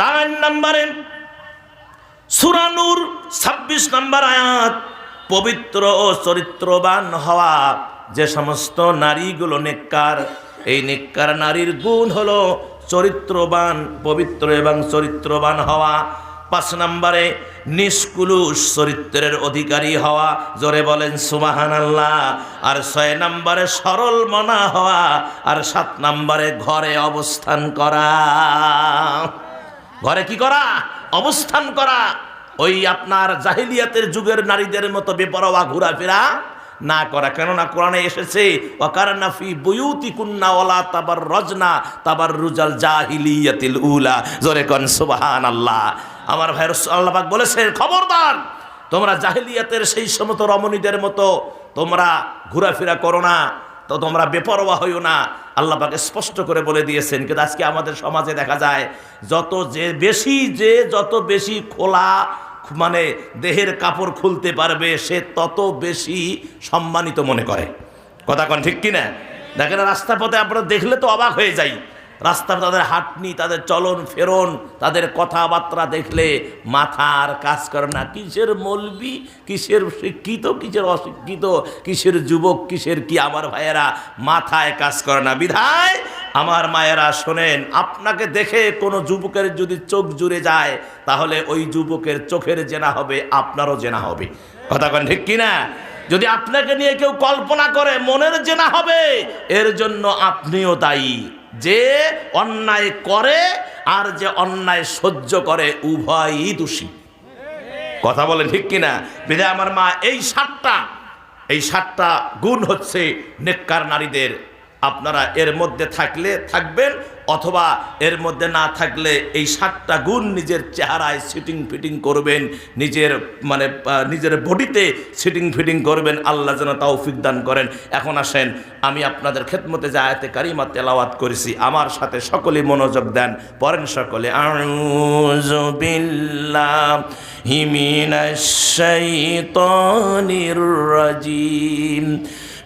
চার নম্বরে সুরানুর ছাব্বিশ নম্বর আয়াত, পবিত্র ও চরিত্রবান হওয়া যে সমস্ত নারীগুলো নেককার, এই নেককার নারীর গুণ হলো চরিত্রবান, পবিত্র এবং চরিত্রবান হওয়া। পাঁচ নম্বরে নিষ্কুলুষ চরিত্রের অধিকারী হওয়া, জোরে বলেন সুবাহান আল্লাহ আর ছয় নম্বরে সরল মনা হওয়া, আর সাত নম্বরে ঘরে অবস্থান করা। ঘরে কি করা? অবস্থান করা। ওই আপনার জাহিলিয়াতের যুগের নারীদের মতো বেপরোয়া ঘোরাফেরা না করা। কেননা কোরআনে এসেছে রুজাল জাহিলিয়াতিল উলা। আল্লাহ আমার ভাইয়ের বলেছে খবরদার, তোমরা জাহিলিয়াতের সেই সমস্ত রমণীদের মতো তোমরা ঘোরাফেরা করো না, তো তোমরা বেপরোয়া হইও না। আল্লাহ পাকে স্পষ্ট করে বলে দিয়েছেন, কিন্তু আজকে আমাদের সমাজে দেখা যায়, যত যে বেশি যে যত বেশি খোলা মানে দেহের কাপড় খুলতে পারবে, সে তত বেশি সম্মানিত মনে করে। কথা কন ঠিক কিনা? দেখেন রাস্তা পথে আপনারা দেখলে তো অবাক হয়ে যাই। রাস্তার তাদের হাঁটনি, তাদের চলন ফেরন, তাদের কথাবার্তা দেখলে মাথা আর কাজ করে না। কিসের মলবি, কিসের শিক্ষিত, কিসের অশিক্ষিত, কিসের যুবক, কিসের কি আমার ভাইয়েরা মাথায় কাজ করে না। বিধায় আমার মায়েরা শোনেন, আপনাকে দেখে কোনো যুবকের যদি চোখ জুড়ে যায়, তাহলে ওই যুবকের চোখের জেনা হবে, আপনারও জেনা হবে। কথা কন ঠিক কিনা? যদি আপনাকে নিয়ে কেউ কল্পনা করে, মনের জেনা হবে, এর জন্য আপনিও দায়ী। যে অন্যায় করে আর যে অন্যায় সহ্য করে, উভয়ই দোষী। কথা বলে ঠিক কিনা? বিধায় আমার মা, এই সাতটা এই সাতটা গুণ হচ্ছে নেককার নারীদের আপনারা এর মধ্যে থাকলে থাকবেন অথবা এর মধ্যে না থাকলে এই সাতটা গুণ নিজের চেহারায় সিটিং ফিটিং করবেন, নিজের মানে নিজের বডিতে সিটিং ফিটিং করবেন, আল্লাহ যেন তৌফিক দান করেন। এখন আসেন, আমি আপনাদের খেদমতে যে আয়াতে কারিমা তেলাওয়াত করেছি, আমার সাথে সকলেই মনোযোগ দেন, পড়েন সকলে। বিল্লাহি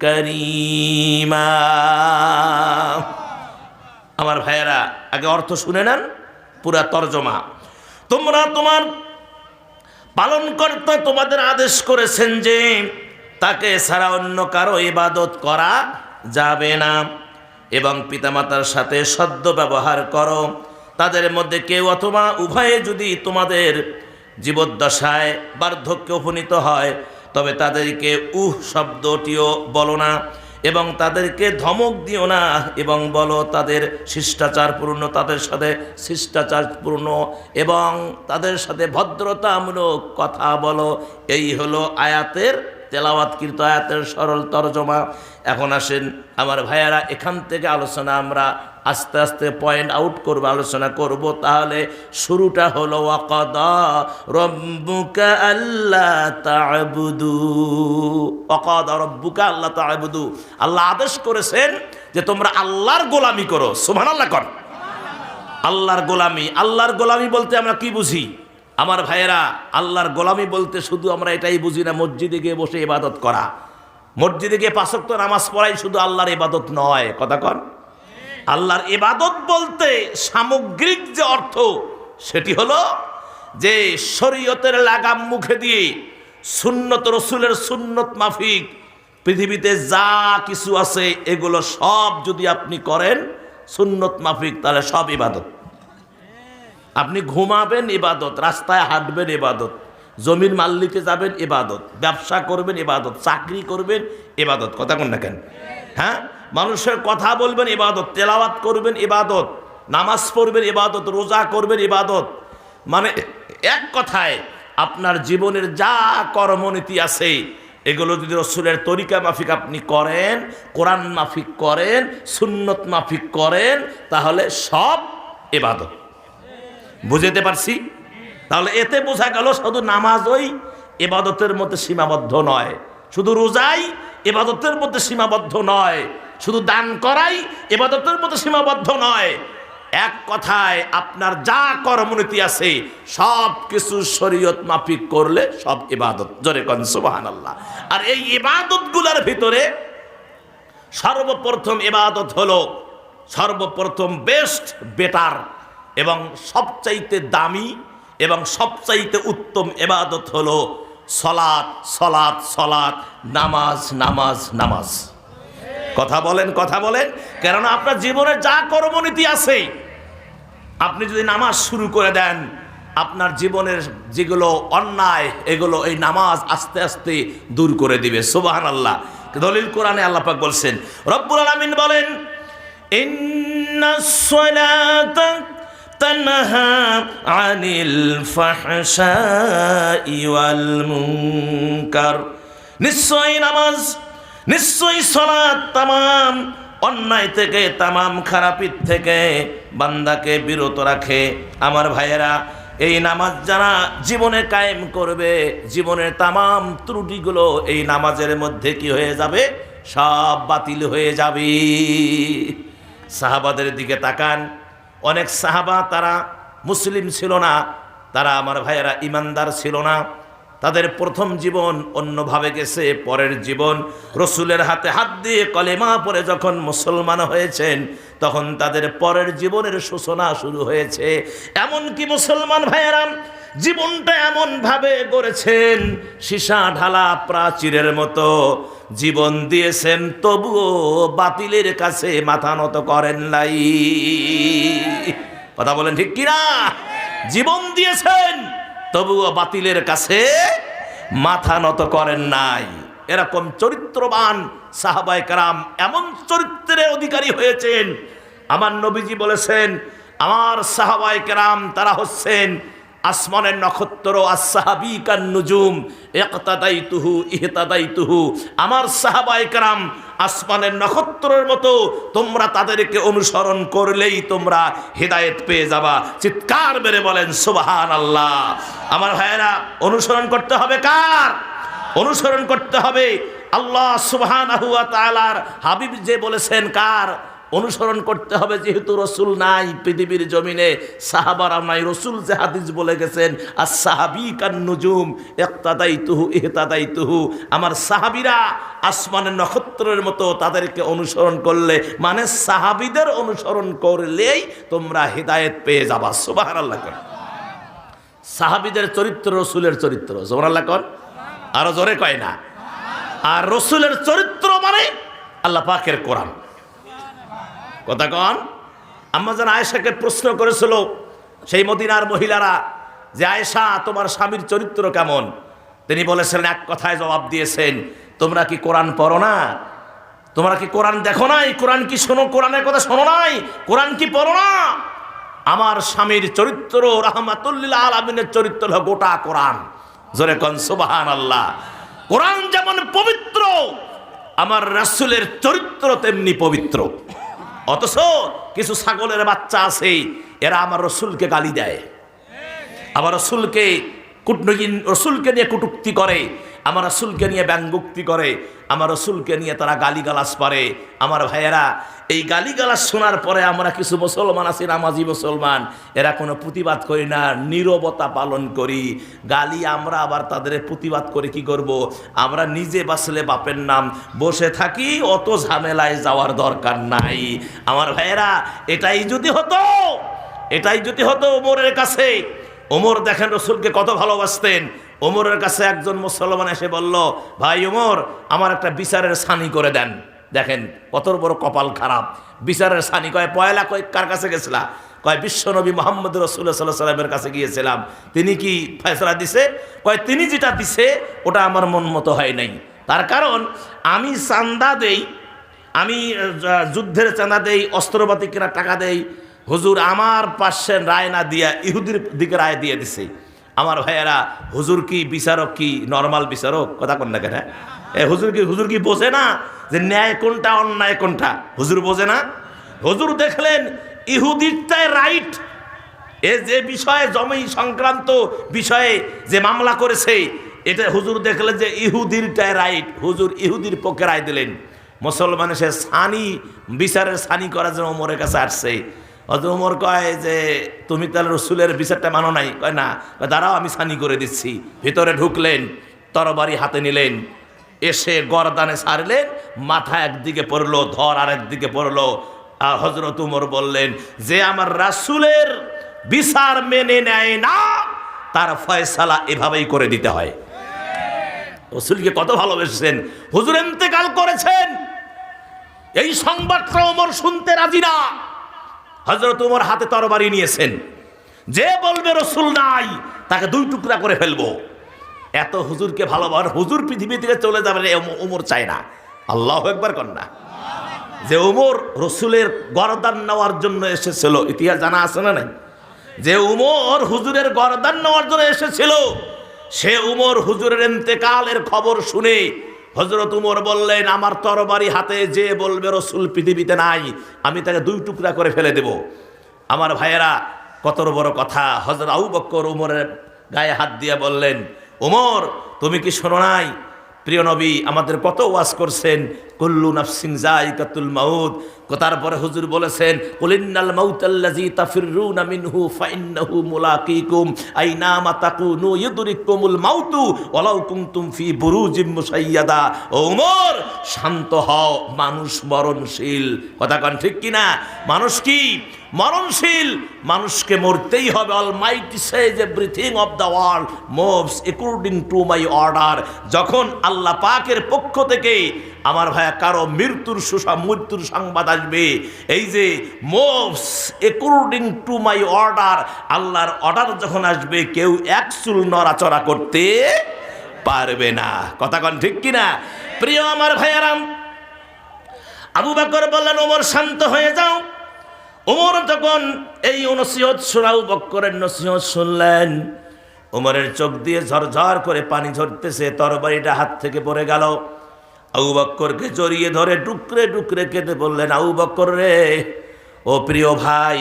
করিমা। আমার ভাইয়েরা, আগে অর্থ শুনে নেন, পুরা তর্জমা। তোমরা তোমার পালনকর্তা তোমাদের আদেশ করেছেন যে তাকে ছাড়া অন্য কারও ইবাদত করা যাবে না। এবং পিতামাতার সাথে সদ্য ব্যবহার করো। তাদের মধ্যে কেউ অথবা উভয়ে যদি তোমাদের জীবদ্দশায় বার্ধক্যে উপনীত হয় তবে তাদেরকে উহ শব্দটিও বলো না এবং তাদেরকে ধমক দিও না এবং বলো তাদের শিষ্টাচারপূর্ণ তাদের সাথে শিষ্টাচারপূর্ণ এবং তাদের সাথে ভদ্রতামূলক কথা বলো। এই হলো আয়াতের তেলাওয়াতকৃত আয়াতের সরল তরজমা। এখন আসেন আমার ভাইয়ারা, এখান থেকে আলোচনা আমরা আস্তে আস্তে পয়েন্ট আউট করব, আলোচনা করব। তাহলে শুরুটা হলো, ওয়াকাদা রব্বুকা আল্লাহ তা'বুদু। ওয়াকাদা রব্বুকা আল্লাহ তা'বুদু। আল্লাহ আদেশ করেছেন যে তোমরা আল্লাহর গোলামি করো। সুবহানাল্লাহ কর। আল্লাহর গোলামি। আল্লাহর গোলামি বলতে আমরা কি বুঝি? আমার ভাইয়েরা, আল্লাহর গোলামি বলতে শুধু আমরা এটাই বুঝি না, মসজিদে গিয়ে বসে ইবাদত করা। মসজিদে গিয়ে পাঁচক্ত নামাজ পড়াই শুধু আল্লাহর ইবাদত নয়, কথা কন। আল্লাহর ইবাদত বলতে সামগ্রিক যে অর্থ, সেটি হলো যে শরীয়তের লাগাম মুখে দিয়ে সুন্নত, রসুলের সুন্নত মাফিক, পৃথিবীতে যা কিছু আছে, এগুলো সব যদি আপনি করেন, সুন্নত মাফিক, তাহলে সব ইবাদত। আপনি ঘুমাবেন ইবাদত, রাস্তায় হাঁটবেন ইবাদত, জমির মাল্লিকে যাবেন এবাদত ব্যবসা করবেন এবাদত চাকরি করবেন এবাদত কথা কোন না কেন? হ্যাঁ? মানুষের কথা বলবেন এবাদত তেলাওয়াত করবেন এবাদত নামাজ পড়বেন এবাদত রোজা করবেন এবাদত মানে এক কথায়, আপনার জীবনের যা কর্মনীতি আছে, এগুলো যদি রসুলের তরিকা মাফিক আপনি করেন, কোরআন মাফিক করেন, সুন্নত মাফিক করেন, তাহলে সব এবাদত বুঝতে পারছি? তাহলে এতে বোঝা গেল শুধু নামাজই এবাদতের মধ্যে সীমাবদ্ধ নয়। শুধু রোজাই এবাদতের মধ্যে সীমাবদ্ধ নয়। শুধু দান করাই এবাদতের মধ্যে সীমাবদ্ধ নয়। এক কথায় আপনার যা কর্মনীতি আছে সব কিছু শরীয়ত মাফিক করলে সব ইবাদত জোরে কন আল্লাহ আর এই ইবাদতগুলোর ভিতরে সর্বপ্রথম ইবাদত হলো সর্বপ্রথম বেস্ট বেটার এবং সবচাইতে দামি এবং সবচাইতে উত্তম এবাদত হলো সলাৎ সলাৎ সলাৎ, নামাজ নামাজ নামাজ। কথা বলেন কথা বলেন। কেননা আপনার জীবনে যা কর্মনীতি আছে, আপনি যদি নামাজ শুরু করে দেন, আপনার জীবনের যেগুলো অন্যায়, এগুলো এই নামাজ আস্তে আস্তে দূর করে দিবে। সুবাহান আল্লাহ দলিল কোরআনে আল্লাহ পাক বলছেন, রব্বুল আলামিন বলেন, ইন্নাস-সালাতা আনিল ফাহশাই ওয়াল মুনকার নিশ্চয়ই নামাজ, নিশ্চয়ই সলাৎ তামাম, অন্যায় থেকে, তামাম খারাপির থেকে বান্দাকে বিরত রাখে। আমার ভাইয়েরা, এই নামাজ যারা জীবনে কায়েম করবে, জীবনের তামাম ত্রুটিগুলো এই নামাজের মধ্যে কি হয়ে যাবে? সব বাতিল হয়ে যাবে। সাহাবাদের দিকে তাকান। অনেক সাহাবা, তারা মুসলিম ছিল না, তারা আমার ভাইয়েরা ইমানদার ছিল না। তাদের প্রথম জীবন অন্যভাবে গেছে, পরের জীবন রসুলের হাতে হাত দিয়ে কলেমা পরে যখন মুসলমান হয়েছেন, তখন তাদের পরের জীবনের সূচনা শুরু হয়েছে। এমনকি মুসলমান ভাইয়েরাম জীবনটা এমনভাবে গড়েছেন, সীসা ঢালা প্রাচীরের মতো। জীবন দিয়েছেন, তবুও বাতিলের কাছে মাথা নত করেন নাই। কথা বলেন ঠিক কিনা? জীবন দিয়েছেন, তবুও বাতিলের কাছে মাথা নত করেন নাই। এরকম চরিত্রবান সাহাবাই কারাম এমন চরিত্রের অধিকারী হয়েছেন। আমার নবীজি বলেছেন, আমার সাহাবাই কেরাম তারা হচ্ছেন আসমানের নক্ষত্র আসাহাবি কান নুজুম একতাদাই তুহু আমার সাহাবাই কারাম আসমানের নক্ষত্রের মতো তোমরা তাদেরকে অনুসরণ করলেই তোমরা হেদায়েত পেয়ে যাবা। চিৎকার মেরে বলেন সুবাহান আল্লাহ আমার ভাইয়েরা, অনুসরণ করতে হবে কার? অনুসরণ করতে হবে আল্লাহ সুবহান হাবিব যে বলেছেন, কার? অনুসরণ করতে হবে, যেহেতু রসুল নাই পৃথিবীর জমিনে, সাহাবারা নাই, রসুল যে হাদিস বলে গেছেন আর সাহাবি কান নুজুম একতাদাই তুহু এহতাদাই তুহু আমার সাহাবিরা আসমানের নক্ষত্রের মতো তাদেরকে অনুসরণ করলে মানে সাহাবিদের অনুসরণ করলেই তোমরা হৃদায়ত পেয়ে যাবা। সুবাহ আল্লাহ কর। সাহাবিদের চরিত্র রসুলের চরিত্র জোর আল্লাহ কর। আরও জোরে কয় না। আর রসুলের চরিত্র মানে আল্লাহ পাকের কোরআন। কথা কন। যেন আয়েশাকে প্রশ্ন করেছিল, সেই মদিনার মহিলারা যে, আয়েশা, তোমার স্বামীর চরিত্র কেমন? তিনি বলেছিলেন, এক কথায় জবাব দিয়েছেন, তোমরা কি কোরআন পড়ো না? তোমরা কি কোরআন দেখো নাই? কোরআন কি শোনো? কোরআনের কথা শোনো নাই? কোরআন কি পড়ো না? আমার স্বামীর চরিত্র রহমাতুল্লিল আলমিনের চরিত্র হলো গোটা কোরআন। জোরে কন সুবাহান আল্লাহ কোরআন যেমন পবিত্র, আমার রাসুলের চরিত্র তেমনি পবিত্র। অথচ কিছু ছাগলের বাচ্চা আছে, এরা আমার রসুলকে গালি দেয়। আমার রসুলকে কুটনগিন রসুলকে নিয়ে কুটুক্তি করে আমার রসুলকে নিয়ে ব্যঙ্গুক্তি করে, আমার রসুলকে নিয়ে তারা গালিগালাস পারে আমার ভাইয়েরা, এই গালিগালাস শোনার পরে আমরা কিছু মুসলমান আছি, নামাজি মুসলমান। এরা কোনো প্রতিবাদ করি না, নীরবতা পালন করি। গালি আমরা আবার তাদের প্রতিবাদ করে কি করব। আমরা নিজে বাসলে বাপের নাম, বসে থাকি, অত ঝামেলায় যাওয়ার দরকার নাই। আমার ভাইয়েরা, এটাই যদি হতো, এটাই যদি হতো ওমরের কাছে। ওমর দেখেন রসুলকে কত ভালোবাসতেন। ওমরের কাছে একজন মুসলমান এসে বলল, ভাই ওমর, আমার একটা বিচারের সানি করে দেন। দেখেন কত বড় কপাল খারাপ। বিচারের সানি কয়, পয়লা কয়, কার কাছে গেছিলা? কয় বিশ্বনবী মোহাম্মদ রসুল্লাহ সাল্লাহ সাল্লামের কাছে গিয়েছিলাম। তিনি কি ফেসলা দিছে? কয়, তিনি যেটা দিছে, ওটা আমার মন মতো হয় নাই। তার কারণ, আমি চান্দা দেই, আমি যুদ্ধের চাঁদা দেই, অস্ত্রপাতি কেনার টাকা দেই। হুজুর আমার পার্শ্বের রায় না দিয়া ইহুদির দিকে রায় দিয়ে দিছে। আমার ভাইয়েরা, হুজুর কি বিচারক কি নর্মাল বিচারক? কথা কোন না কেন এ, হুজুর কি হুজুর কি বোঝে না যে ন্যায় কোনটা অন্যায় কোনটা? হুজুর বোঝে না। হুজুর দেখলেন ইহুদিরটাই রাইট এ যে বিষয়ে জমি সংক্রান্ত বিষয়ে যে মামলা করেছে, এটা হুজুর দেখলেন যে ইহুদিরটাই রাইট হুজুর ইহুদির পক্ষে রায় দিলেন। মুসলমান সে সানি, বিচারের সানি করার জন্য ওমরের কাছে আসছে। ওমর কয় যে, তুমি তাহলে রসুলের বিচারটা মানো নাই? কয়, না। দাঁড়াও, আমি সানি করে দিচ্ছি। ভিতরে ঢুকলেন, তরবারি হাতে নিলেন, এসে গরদানে সারলেন, মাথা একদিকে পড়ল, ধর আর একদিকে পড়ল। আর হজরত উমর বললেন, যে আমার রাসুলের বিচার মেনে নেয় না, তার ফয়সালা এভাবেই করে দিতে হয়। রসুলকে কত ভালোবেসেছেন। হুজুর ইন্তেকাল করেছেন। এই সংবাদটা ওমর শুনতে রাজি না। হজরত উমর হাতে তরবারি নিয়েছেন। যে বলবে রসুল নাই, তাকে দুই টুকরা করে ফেলব। এত হুজুরকে ভালোবাস, হুজুর পৃথিবী থেকে চলে যাবে উমর চায় না। আল্লাহ একবার কন্যা যে উমর রসুলের গরদান নেওয়ার জন্য এসেছিল, ইতিহাস জানা আছে না নাই? যে উমর হুজুরের গরদান নেওয়ার জন্য এসেছিল, সে উমর হুজুরের ইন্তেকালের খবর শুনে হজরত উমর বললেন, আমার তরবারি হাতে যে বলবে রসুল পৃথিবীতে নাই, আমি তাকে দুই টুকরা করে ফেলে দেব। আমার ভাইয়েরা, কত বড় কথা। হজর আউ বক্কর উমরের গায়ে হাত দিয়ে বললেন, উমর, তুমি কি শোনো নাই? প্রিয় নবী, আমাদের কত ওয়াজ করছেন কুল্লু নাফসিন জাইকাতুল মাউত। তারপরে হুজুর বলেছেন কুলিন্নাল মাউতাল্লাজি তাফিররুনা মিনহু ফাইন্নাহু মুলাকীকুম। আইনামা তাকুনু ইউদরিকুমুল মাউতু ওয়ালাউ কুনতুম ফি বুরুজিম মুসাইয়াদা ও ওমর শান্ত হও, মানুষ মরণশীল। কথা কন ঠিক কিনা? মানুষ কি? মরণশীল। মানুষকে মরতেই হবে। Almighty says everything of the world moves according to my order যখন আল্লাহ পাকের পক্ষ থেকে আমার ভাইয়া কারও মৃত্যুর সুসা মৃত্যুর সংবাদ আসবে, এই যে moves according to my order আল্লাহর অর্ডার যখন আসবে, কেউ এক চুল নড়াচড়া করতে পারবে না। কথা কন ঠিক কিনা? প্রিয় আমার ভাইয়ারাম, আবু বাকর বললেন, ওমর, শান্ত হয়ে যাও। ওমর তখন এই নসিহত শোনাও বক্করের নসিহত শুনলেন। ওমরের চোখ দিয়ে ঝরঝর করে পানি ঝরতেছে, তরবারিটা হাত থেকে পড়ে গেল। আবু বক্করকে জড়িয়ে ধরে ডুকরে ডুকরে কেঁদে বললেন, আবু বক্কর রে, ও প্রিয় ভাই,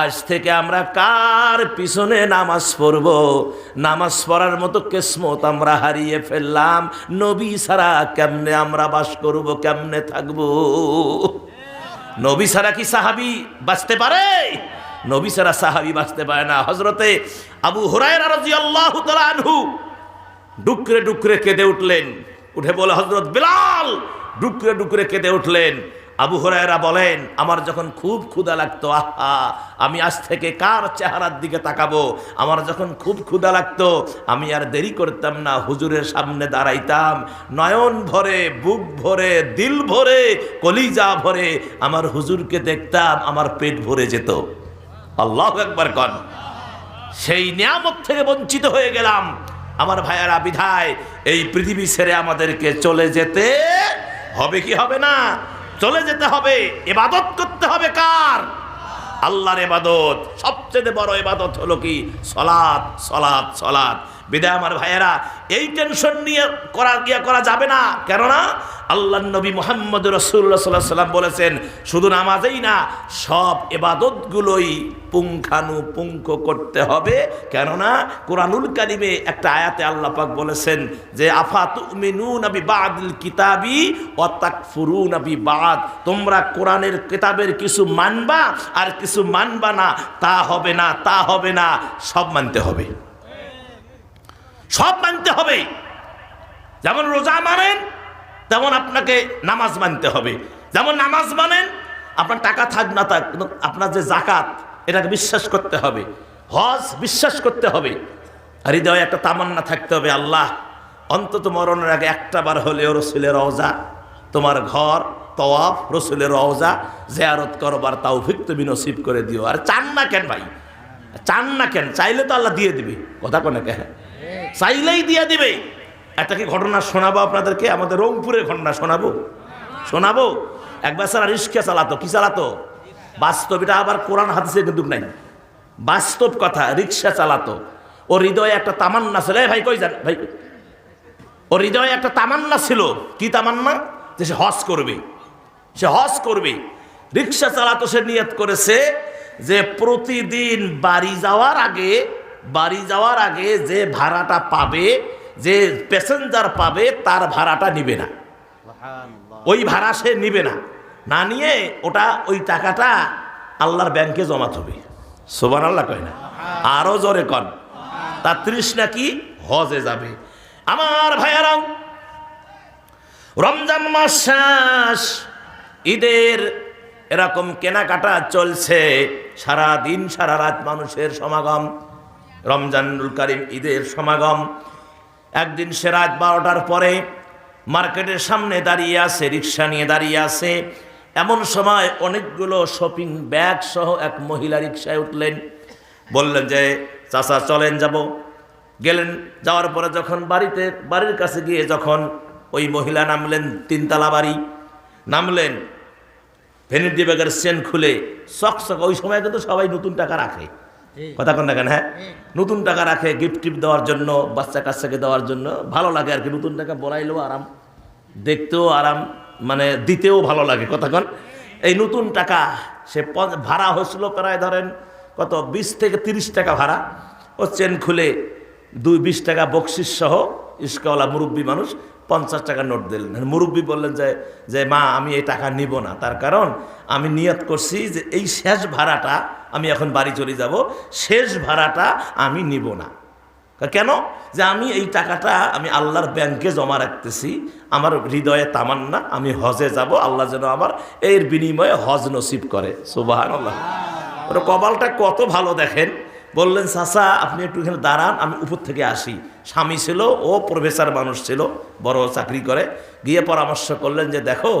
আজ থেকে আমরা কার পিছনে নামাজ পড়ব? নামাজ পড়ার মতো কেসমত আমরা হারিয়ে ফেললাম। নবী ছাড়া কেমনে আমরা বাস করব, কেমনে থাকব? নবী সারা কি সাহাবি বাঁচতে পারে? নবী ছাড়া সাহাবি বাঁচতে পারে না। হজরতে আবু আনহু ডুকরে ডুকরে কেঁদে উঠলেন। উঠে বলে হজরত বিলাল, ডুকরে ডুকরে কেঁদে উঠলেন। আবু হুরায়রা বলেন, আমার যখন খুব ক্ষুদা লাগতো, আহা, আমি আজ থেকে কার চেহারার দিকে তাকাবো? আমার যখন খুব ক্ষুদা লাগতো, আমি আর দেরি করতাম না, হুজুরের সামনে দাঁড়াইতাম। নয়ন ভরে, বুক ভরে, দিল ভরে, কলিজা ভরে আমার হুজুরকে দেখতাম, আমার পেট ভরে যেত। আল্লাহ একবার কন। সেই নিয়ামত থেকে বঞ্চিত হয়ে গেলাম। আমার ভাইয়ারা, বিধায়, এই পৃথিবী ছেড়ে আমাদেরকে চলে যেতে হবে কি হবে না? চলে যেতে হবে। এবাদত করতে হবে কার? আল্লাহর এবাদত সবচেয়ে বড় এবাদত হলো কি? সলাদ সলাদ সলাদ বিদায় আমার ভাইয়েরা, এই টেনশন নিয়ে করা গিয়া করা যাবে না। কেননা আল্লাহ নবী মোহাম্মদ রসুল্লা সাল্লাহ সাল্লাম বলেছেন, শুধু নামাজেই না, সব এবাদতগুলোই পুঙ্খানুপুঙ্খ করতে হবে। কেননা কোরআনুল কারিমে একটা আয়াতে আল্লাহ পাক বলেছেন যে, আফা তুমিনু নবী বাদিল কিতাবি অতাক ফুরু নবী বাদ তোমরা কোরআনের কিতাবের কিছু মানবা আর কিছু মানবা না, তা হবে না, তা হবে না, সব মানতে হবে। সব মানতে হবে। যেমন রোজা মানেন তেমন আপনাকে নামাজ মানতে হবে। যেমন নামাজ মানেন, আপনার টাকা থাক না থাক আপনার যে জাকাত এটাকে বিশ্বাস করতে হবে। হজ বিশ্বাস করতে হবে। হৃদয়ে একটা তামান্না থাকতে হবে, আল্লাহ, অন্তত মরণের আগে একটা বার হলেও রসুলের রওজা, তোমার ঘর তওয়াফ রসুলের রওজা জেয়ারত করবার তৌফিক তুমি নসিব করে দিও। আর চান না কেন ভাই? চান না কেন? চাইলে তো আল্লাহ দিয়ে দিবে। কথা কোনে কেন চাইলেই দিয়ে দিবে। একটা ঘটনা শোনাবো আপনাদেরকে? আমাদের রংপুরের ঘটনা শোনাবো। শোনাবো? একবার স্যার রিস্কা চালাতো? কি চালাতো? বাস্তব এটা আবার কোরআন হাদিসে কিন্তু নাই। বাস্তব কথা, রিক্সা চালাতো। ও হৃদয়ে একটা তামান্না ছিল। ভাই, কই যান? ভাই, ও হৃদয়ে একটা তামান্না ছিল। কি তামান্না? যে সে হজ করবে। সে হজ করবে। রিক্সা চালাতো, সে নিয়ত করেছে যে প্রতিদিন বাড়ি যাওয়ার আগে, বাড়ি যাওয়ার আগে যে ভাড়াটা পাবে যে প্যাসেঞ্জার পাবে তার ভাড়াটা নিবে না। ওই ভাড়া সে নিবে না। না নিয়ে ওটা ওই টাকাটা আল্লাহর ব্যাংকে জমা হবে সোবান আল্লাহ কয় না? আরও জোরে কন। তার তৃষ্ণা কি হজে যাবে। আমার ভাইয়ারাও রমজান মাস শেষ ঈদের এরকম কেনাকাটা চলছে সারা দিন সারা রাত মানুষের সমাগম রমজানুল করিম ঈদের সমাগম। একদিন সে রাত বারোটার পরে মার্কেটের সামনে দাঁড়িয়ে আছে, রিক্সা নিয়ে দাঁড়িয়ে আছে। এমন সময় অনেকগুলো শপিং ব্যাগ সহ এক মহিলা রিক্সায় উঠলেন। বললেন যে, চাচা, চলেন যাব। গেলেন, যাওয়ার পরে যখন বাড়িতে, বাড়ির কাছে গিয়ে যখন ওই মহিলা নামলেন, তিনতলা বাড়ি, নামলেন ভেনিটি ব্যাগের চেন খুলে শখ ওই সময় কিন্তু সবাই নতুন টাকা রাখে। কথা কোন কেন হ্যাঁ? নতুন টাকা রাখে গিফট টিফট দেওয়ার জন্য বাচ্চা কাচ্চাকে দেওয়ার জন্য ভালো লাগে আর কি নতুন টাকা বলাইলেও আরাম দেখতেও আরাম মানে দিতেও ভালো লাগে কতক্ষণ এই নতুন টাকা সে ভাড়া হয়েছিল প্রায় ধরেন কত বিশ থেকে তিরিশ টাকা ভাড়া ও চেন খুলে দুই বিশ টাকা বকশিস সহ ইস্কাওয়ালা মুরব্বী মানুষ পঞ্চাশ টাকা নোট দিলেন। মুরব্বী বললেন যে যে মা, আমি এই টাকা নিব না। তার কারণ, আমি নিয়ত করছি যে এই শেষ ভাড়াটা আমি এখন বাড়ি চলে যাব, শেষ ভাড়াটা আমি নিব না। কেন? যে আমি এই টাকাটা আমি আল্লাহর ব্যাংকে জমা রাখতেছি, আমার হৃদয়ে তামান্না, আমি হজে যাব, আল্লাহ যেন আমার এর বিনিময়ে হজ নসিব করে। সুবাহান আল্লাহ ওর কপালটা কত ভালো দেখেন। বললেন, চাচা, আপনি একটু এখানে দাঁড়ান, আমি উপর থেকে আসি। স্বামী ছিল ও প্রফেসর মানুষ ছিল, বড় চাকরি করে। গিয়ে পরামর্শ করলেন যে, দেখো,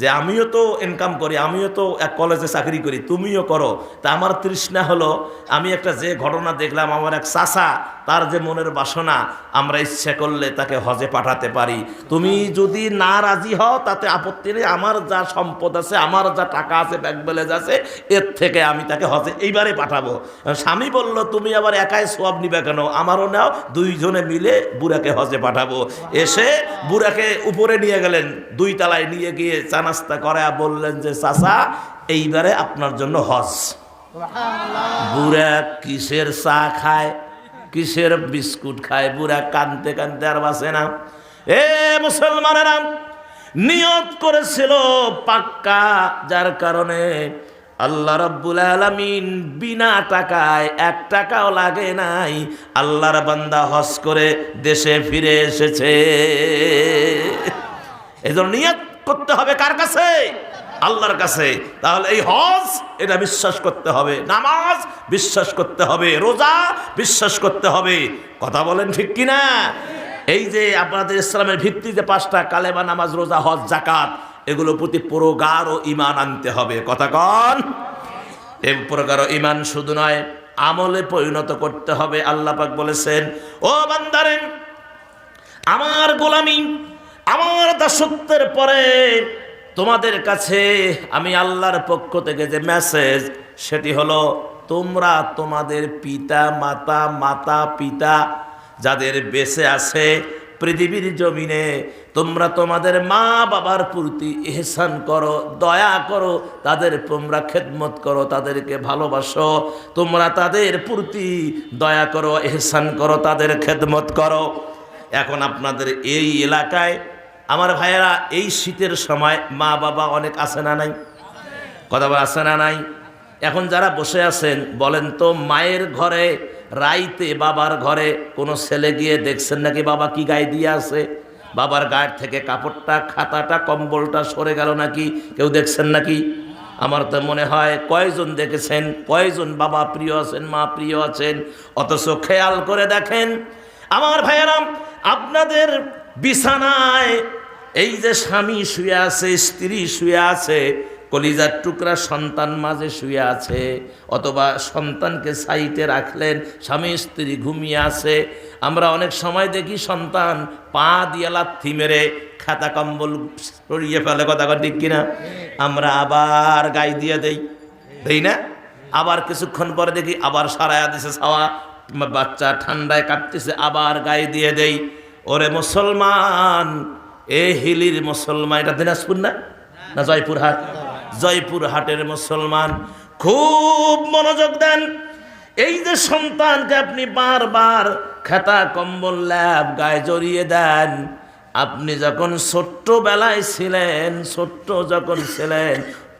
যে আমিও তো ইনকাম করি, আমিও তো এক কলেজে চাকরি করি, তুমিও করো। তা আমার তৃষ্ণা হলো, আমি একটা যে ঘটনা দেখলাম, আমার এক চাচা, তার যে মনের বাসনা, আমরা ইচ্ছে করলে তাকে হজে পাঠাতে পারি। তুমি যদি না রাজি হও, তাতে আপত্তি নেই, আমার যা সম্পদ আছে, আমার যা টাকা আছে ব্যাংক ব্যালেন্স আছে, এর থেকে আমি তাকে হজে এইবারে পাঠাবো। স্বামী বলল, তুমি আবার একাই সোয়াব নিবে কেন? আমারও নাও, দুইজনে মিলে বুড়াকে হজে পাঠাবো। এসে বুড়াকে উপরে নিয়ে গেলেন দুই তালায় নিয়ে গিয়ে চা নাস্তা করে বললেন যে চাচা এইবারে আপনার জন্য হজ। বুড়া কিসের চা খায়? কিসের বিস্কুট খায়? বুড়া কানতে কানতে আর বাসে না। এ মুসলমানেরা নিয়ত করেছিল পাক্কা যার কারণে আল্লাহ রব্বুল আলমিন বিনা টাকায় এক টাকাও লাগে নাই। আল্লাহর বান্দা হজ করে দেশে ফিরে এসেছে। এই জন্য নিয়ত করতে হবে কার কাছে? আল্লাহর কাছে। তাহলে এই হজ, এটা বিশ্বাস করতে হবে। নামাজ, বিশ্বাস করতে হবে। রোজা, বিশ্বাস করতে হবে। কথা বলেন ঠিক কিনা? এই যে আপনাদের ইসলামের ভিত্তিতে পাঁচটা কালেমা নামাজ, রোজা, হজ জাকাত এগুলো প্রতি প্রগাঢ় ইমান আনতে হবে। কথা কন? এ প্রকার ইমান শুধু নয়, আমলে পরিণত করতে হবে, আল্লাহ পাক বলেছেন, ও বান্দারেন আমার গোলামি, আমার দাসত্বের পরে তোমাদের কাছে আমি আল্লাহর পক্ষ থেকে যে মেসেজ সেটি হলো, তোমরা তোমাদের পিতা, মাতা মাতা, পিতা যাদের বেঁচে আছে পৃথিবীর জমিনে, তোমরা তোমাদের মা বাবার প্রতি এহসান করো, দয়া করো, তাদের তোমরা খেদমত করো, তাদেরকে ভালোবাসো। তোমরা তাদের প্রতি দয়া করো এহসান করো, তাদের খেদমত করো। এখন আপনাদের এই এলাকায়, আমার ভাইয়েরা, এই শীতের সময় মা বাবা অনেক আছে না নাই? কথা বলা আছে না নাই? এখন যারা বসে আছেন, বলেন তো, মায়ের ঘরে রাইতে বাবার ঘরে কোনো ছেলে গিয়ে দেখছেন নাকি বাবা কি গায়ে দিয়ে আছে? বাবার গায়ের থেকে কাপড়টা, খাতাটা, কম্বলটা সরে গেল নাকি? কেউ দেখছেন নাকি? আমার তো মনে হয় কয়জন দেখেছেন? কয়জন বাবা প্রিয় আছেন, মা প্রিয় আছেন? অথচ খেয়াল করে দেখেন, আমার ভাইয়েরাম, আপনাদের বিছানায় এই যে স্বামী শুয়ে আছে, স্ত্রী শুয়ে আছে কলিজার টুকরা সন্তান মাঝে শুয়ে আছে, অথবা সন্তানকে সাইটে রাখলেন, স্বামী স্ত্রী ঘুমিয়ে আছে। আমরা অনেক সময় দেখি সন্তান পা দিয়ে লাথি মেরে খাতা কম্বল সরিয়ে ফেলে, কথা ঠিক কিনা? আমরা আবার গাই দিয়ে দেই দেই না? আবার কিছুক্ষণ পরে দেখি আবার সারায়া দিছে ছাওয়া বাচ্চা ঠান্ডায় কাটতেছে আবার গায়ে দিয়ে দেই। ওরে মুসলমান, এ হিলির মুসলমান, এটা দিনাজপুর না? না জয়পুরহাট? জয়পুরহাটের মুসলমান, খুব মনোযোগ দেন। এই যে সন্তানকে আপনি বারবার খাতা কম্বল ল্যাব গায়ে জড়িয়ে দেন, আপনি যখন ছোট্ট বেলায় ছিলেন, ছোট্ট যখন ছিলেন,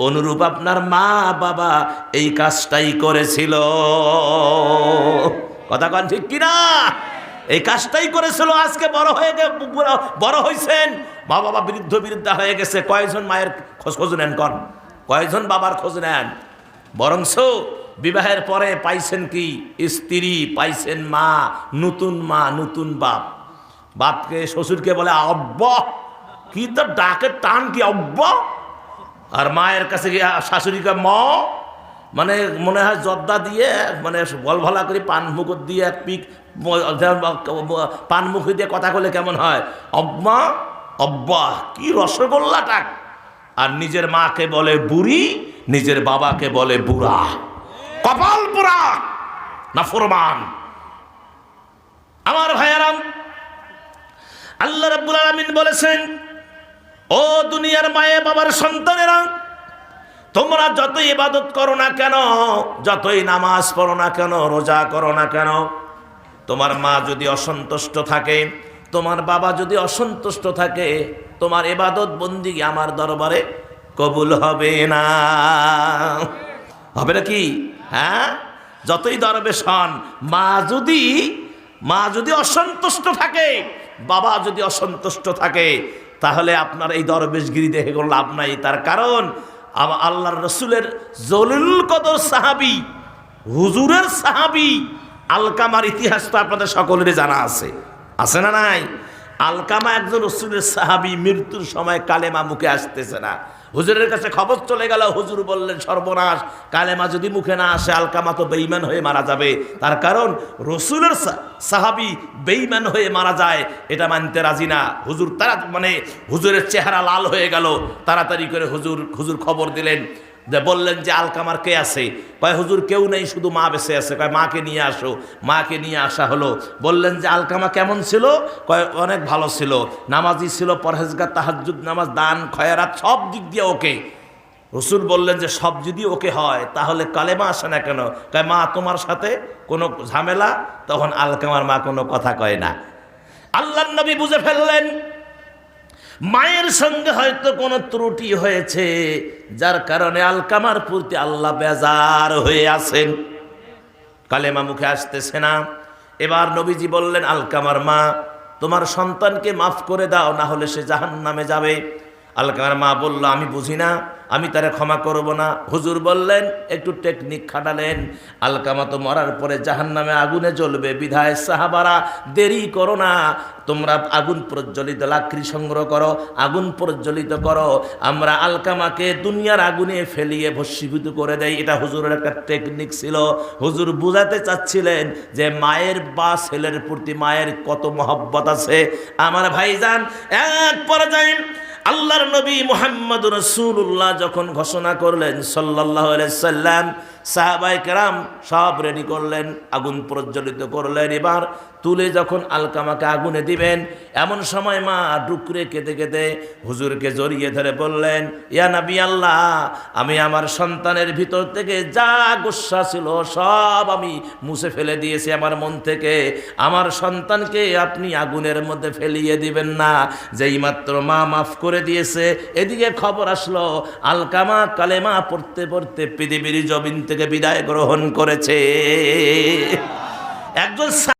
অনুরূপ আপনার মা বাবা এই কাজটাই করেছিল। কথা কন ঠিক কিনা? এই কাজটাই করেছিল, আজকে বড় হয়ে বড় হয়েছেন মা বাবা বৃদ্ধ বিরুদ্ধা হয়ে গেছে, কয়জন মায়ের খোঁজ খোঁজ নেন কন? কয়জন বাবার খোঁজ নেন? বরংস বিবাহের পরে পাইছেন কি? স্ত্রী, পাইছেন মা, নতুন মা, নতুন বাপ। বাপকে, শ্বশুরকে বলে অব্য কি তো ডাকের টান কি অব্য আর মায়ের কাছে গিয়ে, শাশুড়িকে, ম মানে মনে হয় জর্দা দিয়ে মানে বল ভলা করে পান মুখ দিয়ে এক পিক পান মুখ দিয়ে কথা বলে কেমন হয়? অব্মা অব্বা কি রসগোল্লা টাক আর নিজের মাকে বলে বুড়ি, নিজের বাবাকে বলে বুড়া। কপাল পুরা না ফরমান? আমার ভাইয়ারাম, আল্লাহ রাব্বুল আলামিন বলেছেন, ও দুনিয়ার মায়ে বাবার সন্তানেরা, তোমরা যতই ইবাদত করো না কেন, যতই নামাজ পড়ো না কেন, রোজা করো না কেন, তোমার মা যদি অসন্তুষ্ট থাকে, তোমার বাবা যদি অসন্তুষ্ট থাকে তোমার এবাদত বন্দি আমার দরবারে কবুল হবে না। হবে না কি? হ্যাঁ? যতই দরবেশ হন, মা যদি মা যদি অসন্তুষ্ট থাকে, বাবা যদি অসন্তুষ্ট থাকে, তাহলে আপনার এই দরবেশগিরি দেখে কোনো লাভ নাই। তার কারণ আল্লাহর রসুলের জলিল কদর সাহাবি, হুজুরের সাহাবি, আলকামার ইতিহাস তো আপনাদের সকলেরই জানা আছে। আছে না নাই? আলকামা একজন রসুলের সাহাবি মৃত্যুর সময় কালেমা মুখে আসতেছে না। হুজুরের কাছে খবর চলে গেল, হুজুর বললেন, সর্বনাশ, কালেমা যদি মুখে না আসে, আলকামা তো বেইমান হয়ে মারা যাবে। তার কারণ, রসুলের সাহাবি বেইমান হয়ে মারা যায়, এটা মানতে রাজি না। হুজুর তারা মানে হুজুরের চেহারা লাল হয়ে গেল। তাড়াতাড়ি করে হুজুর হুজুর খবর দিলেন যে বললেন যে আলকামার কে আছে? কয়, হুজুর কেউ নেই, শুধু মা বেঁচে আছে। কয়, মাকে নিয়ে আসো। মাকে নিয়ে আসা হলো। বললেন যে আলকামা কেমন ছিল? কয়, অনেক ভালো ছিল। নামাজি ছিল, পরহেজগার তাহাজুদ নামাজ, দান, খয়রাত, সব দিক দিয়ে ওকে। রসুল বললেন যে, সব যদি ওকে হয়, তাহলে কালেমা আসে না কেন? কয়, মা তোমার সাথে কোনো ঝামেলা? তখন আলকামার মা কোনো কথা কয় না। আল্লাহ নবী বুঝে ফেললেন মায়ের সঙ্গে হয়তো কোনো ত্রুটি হয়েছে, যার কারণে আলকামার প্রতি আল্লাহ বেজার হয়ে আছেন। কালেমা মুখে আসতেছে না। এবার নবীজি বললেন, আলকামার মা, তোমার সন্তানকে মাফ করে দাও, না হলে সে জাহান নামে যাবে। আলকামার মা বলল, আমি বুঝি না, আমি তারা ক্ষমা করব না। হুজুর বললেন, একটু টেকনিক খাটালেন। আলকামা তো মরার পরে জাহান নামে আগুনে জ্বলবে। বিধায় সাহাবারা, দেরি করো না। তোমরা আগুন প্রজ্বলিত লাকড়ি সংগ্রহ করো, আগুন প্রজ্বলিত করো। আমরা আলকামাকে দুনিয়ার আগুনে ফেলিয়ে ভস্মীভূত করে দেয় এটা হুজুরের একটা টেকনিক ছিল। হুজুর বুঝাতে চাচ্ছিলেন যে মায়ের বা ছেলের প্রতি মায়ের কত মহব্বত আছে। আমার ভাইজান, এক পর্যায়ে আল্লাহর নবী মোহাম্মদ রসুল্লাহ যখন ঘোষণা করলেন সাল্লাহ সাল্লাম সাহাবাই কেরাম সব রেডি করলেন, আগুন প্রজ্বলিত করলেন। এবার তুলে যখন আলকামাকে আগুনে দিবেন, এমন সময় মা ডুকরে কেঁদে কেঁদে হুজুরকে জড়িয়ে ধরে বললেন, ইয়া নবী আল্লাহ, আমি আমার সন্তানের ভিতর থেকে যা গুসা ছিল সব আমি মুছে ফেলে দিয়েছি আমার মন থেকে। আমার সন্তানকে আপনি আগুনের মধ্যে ফেলিয়ে দিবেন না। যেই মাত্র মা মাফ করে দিয়েছে, এদিকে খবর আসলো, আলকামা কালেমা পড়তে পড়তে পৃথিবীর জমিন থেকে বিদায় গ্রহণ করেছে। একজন